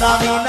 para mí no.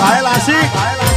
来啦西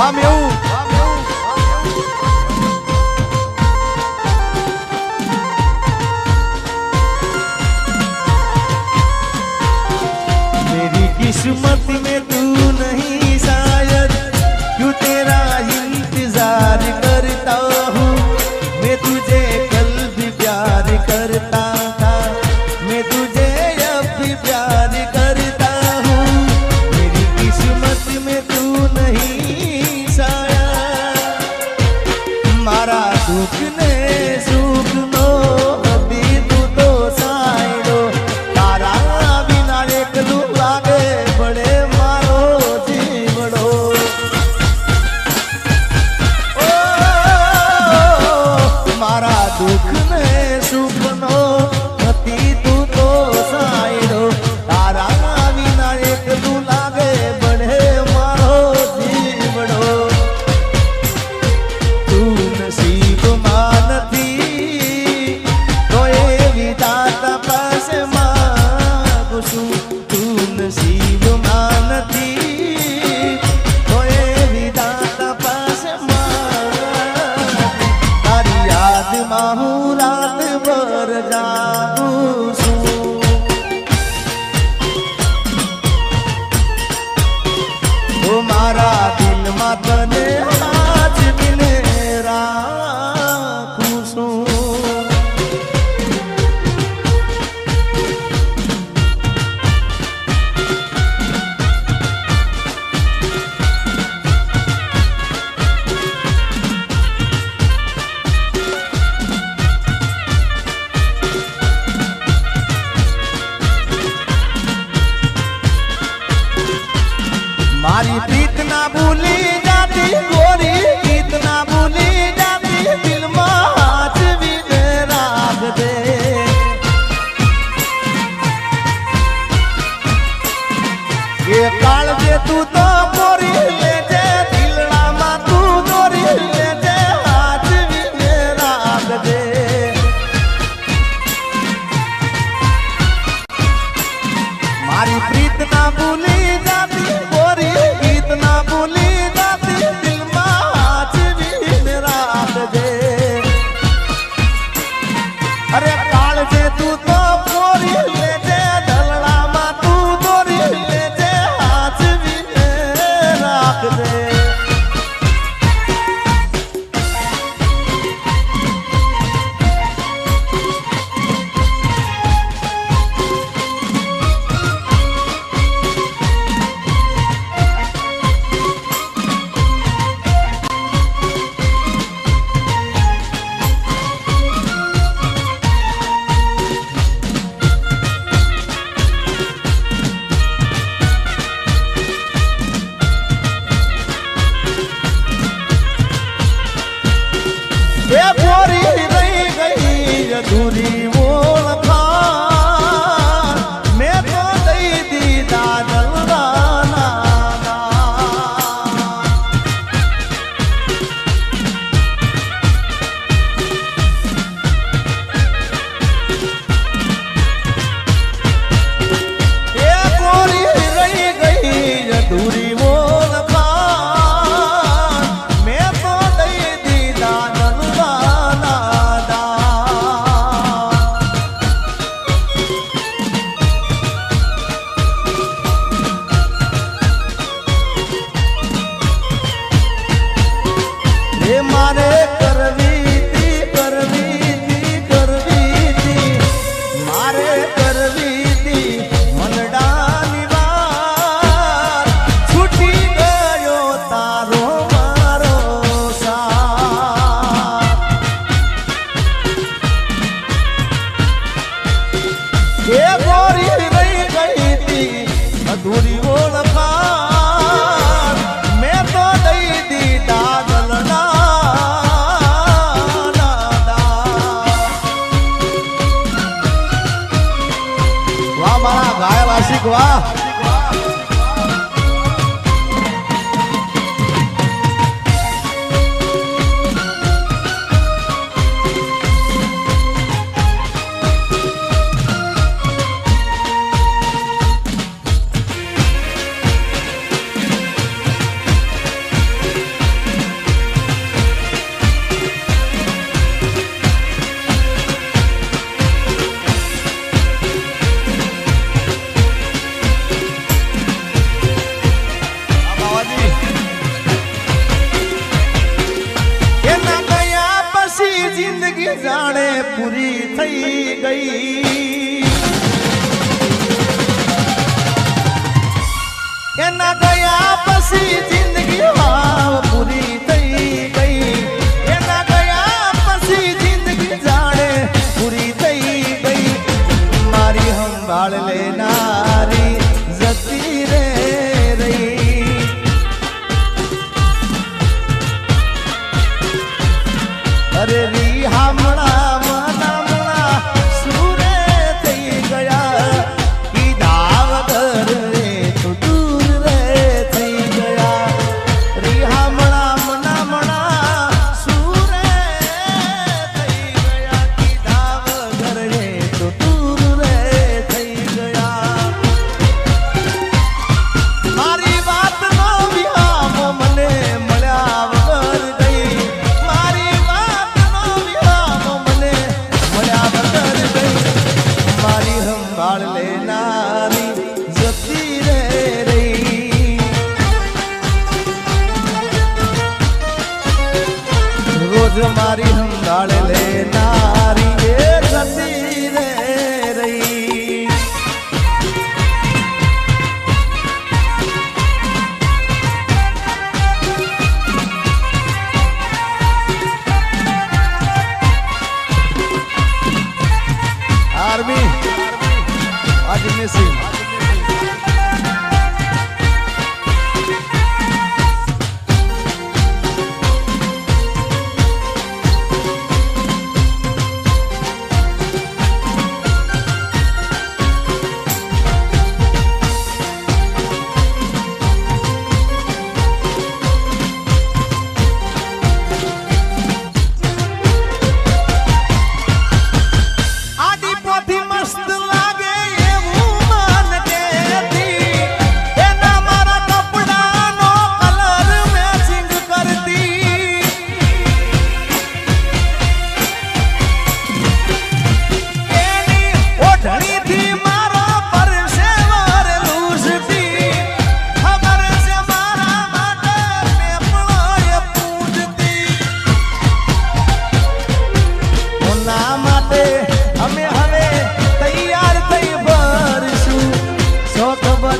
Ah, meu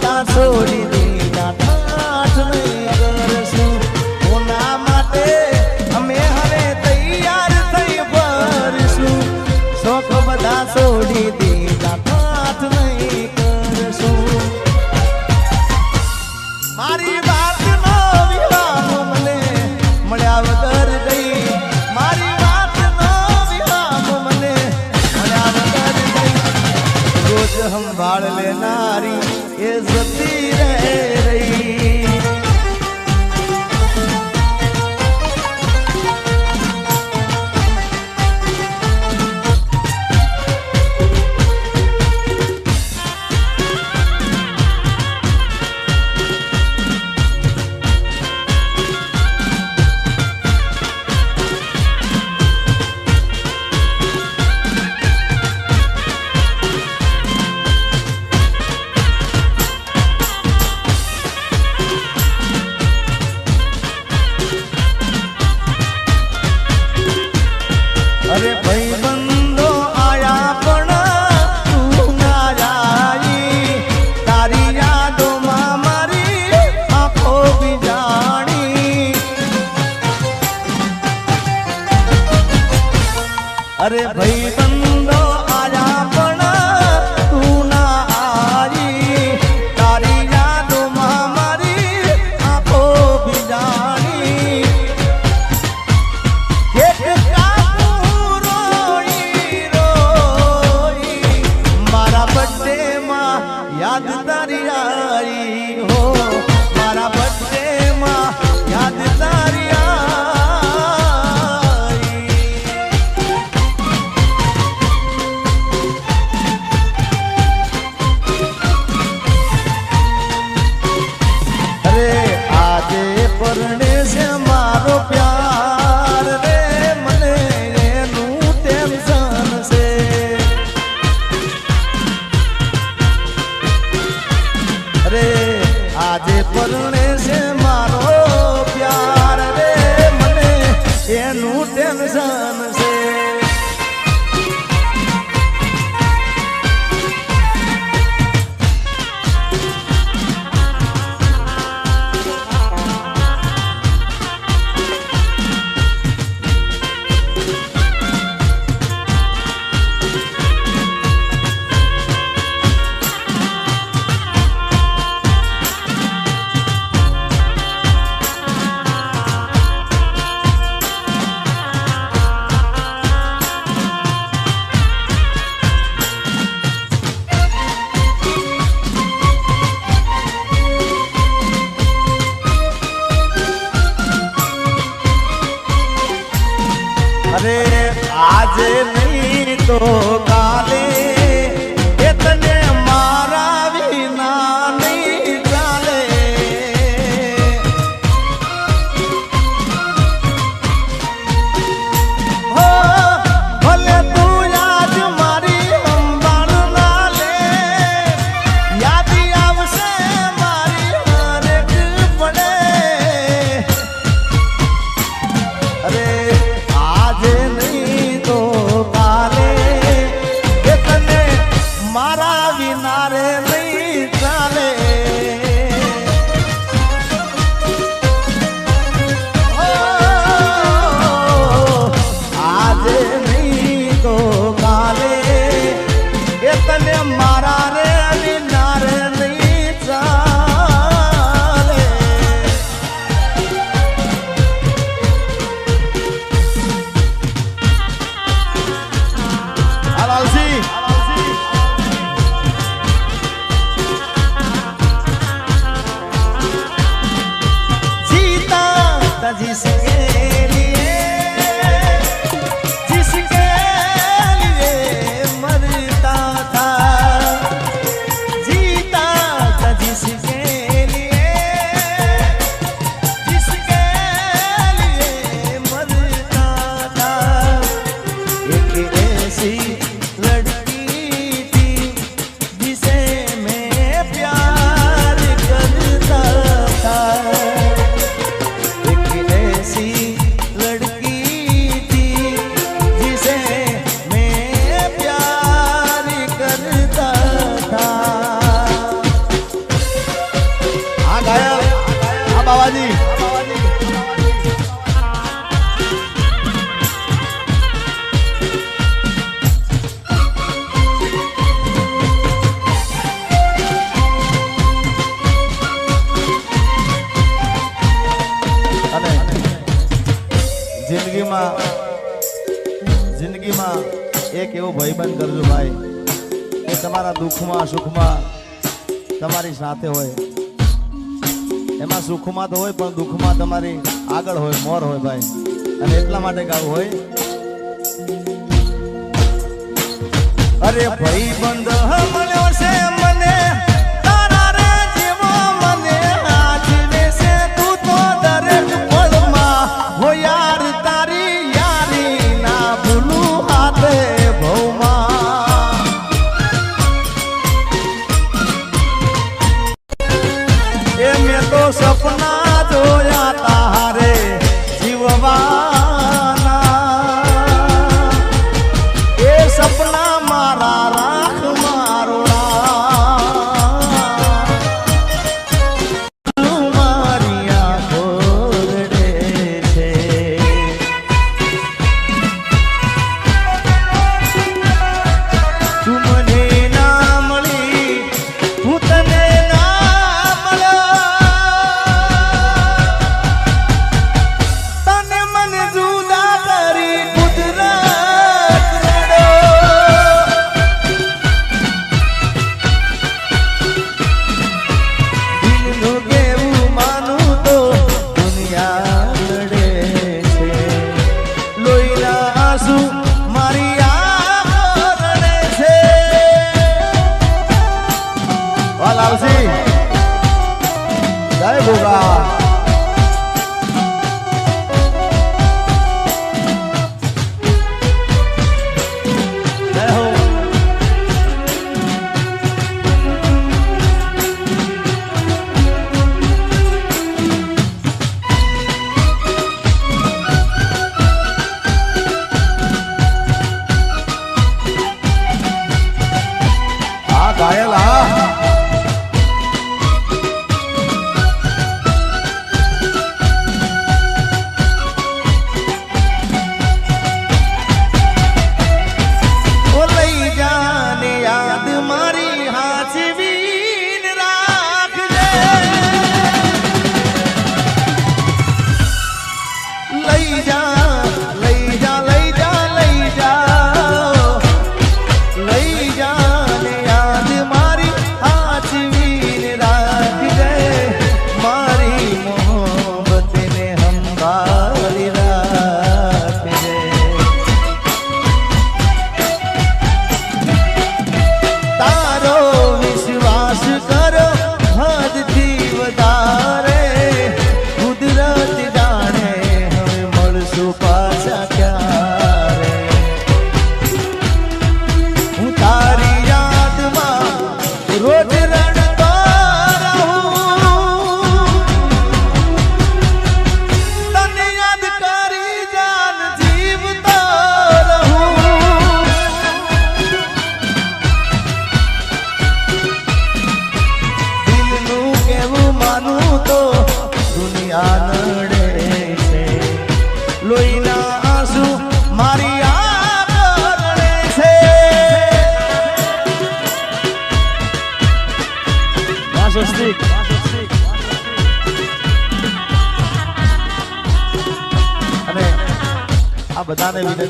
છોડી દીધા તો હોય પણ દુઃખમાં તમારી આગળ હોય મોર હોય ભાઈ. અને એટલા માટે ગાવું હોય. અરે ભાઈ બંધ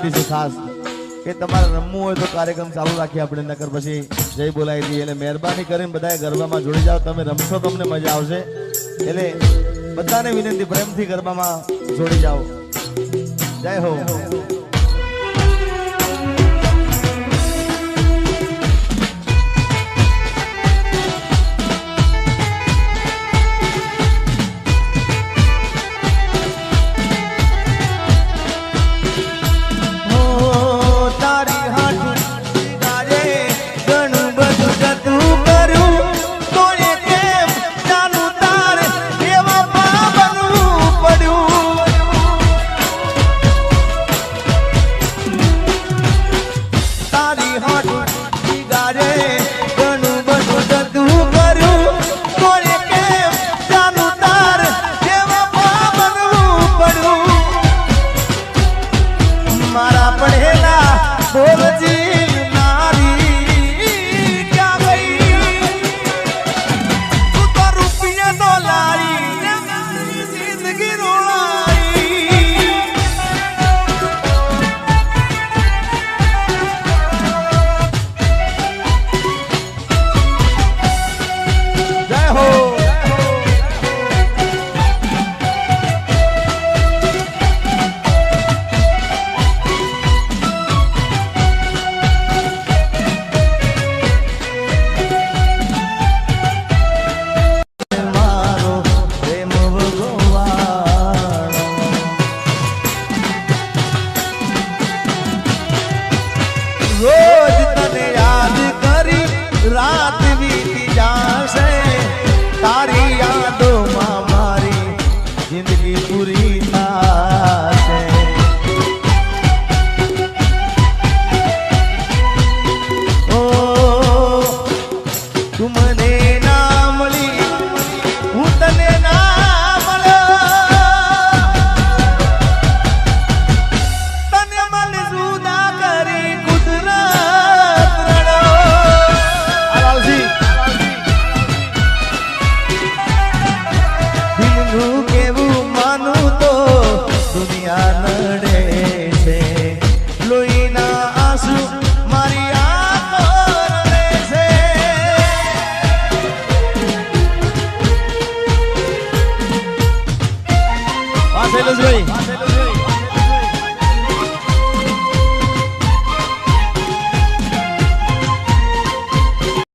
વિનંતી ખાસ કે તમારે રમવું હોય તો કાર્યક્રમ ચાલુ રાખીએ આપણે નગર પછી જય બોલાવી દઈએ એટલે મહેરબાની કરીને બધા ગરબામાં જોડી જાઓ. તમે રમશો, તમને મજા આવશે. એટલે બધાને વિનંતી, પ્રેમથી ગરબામાં જોડી જાઓ. જય હો.